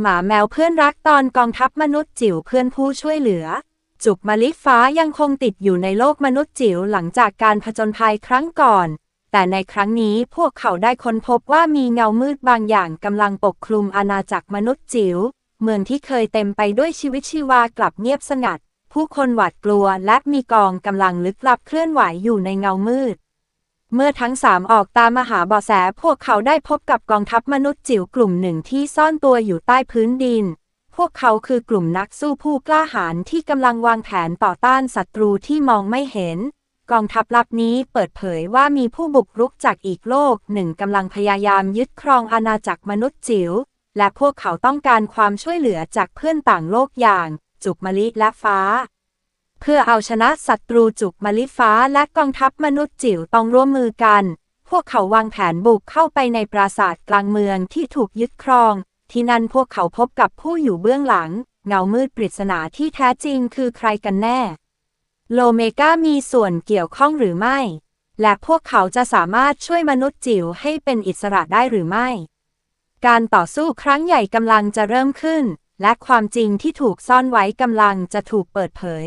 หมาแมวเพื่อนรักตอนกองทัพมนุษย์จิ๋วเพื่อนผู้ช่วยเหลือ จุกมะลิฟ้ายังคงติดอยู่ในโลกมนุษย์จิ๋วหลังจากการผจญภัยครั้งก่อน แต่ในครั้งนี้พวกเขาได้ค้นพบว่ามีเงามืดบางอย่างกำลังปกคลุมอาณาจักรมนุษย์จิ๋วเมืองที่เคยเต็มไปด้วยชีวิตชีวากลับเงียบสงัด ผู้คนหวาดกลัวและมีกองกำลังลึกลับเคลื่อนไหวอยู่ในเงามืด เมื่อทั้งสามออกตามมหาเบาะแสพวกเขาได้พบกับกองทัพมนุษย์จิ๋วกลุ่มหนึ่งที่ซ่อนตัวอยู่ใต้พื้นดิน พวกเขาคือกลุ่มนักสู้ผู้กล้าหาญที่กำลังวางแผนต่อต้านศัตรูที่มองไม่เห็น กองทัพลับนี้เปิดเผยว่ามีผู้บุกรุกจากอีกโลกหนึ่งกำลังพยายามยึดครองอาณาจักรมนุษย์จิ๋วและพวกเขาต้องการความช่วยเหลือจากเพื่อนต่างโลกอย่าง จุกมะลิและฟ้า เพื่อเอาชนะศัตรูจุกมลิฟ้าและกองทัพมนุษย์จิ๋วต้องร่วมมือกัน พวกเขาวางแผนบุกเข้าไปในปราสาทกลางเมืองที่ถูกยึดครอง ที่นั่นพวกเขาพบกับผู้อยู่เบื้องหลัง เงามืดปริศนาที่แท้จริงคือใครกันแน่ โลเมกามีส่วนเกี่ยวข้องหรือไม่ และพวกเขาจะสามารถช่วยมนุษย์จิ๋วให้เป็นอิสระได้หรือไม่ การต่อสู้ครั้งใหญ่กำลังจะเริ่มขึ้น และความจริงที่ถูกซ่อนไว้กำลังจะถูกเปิดเผย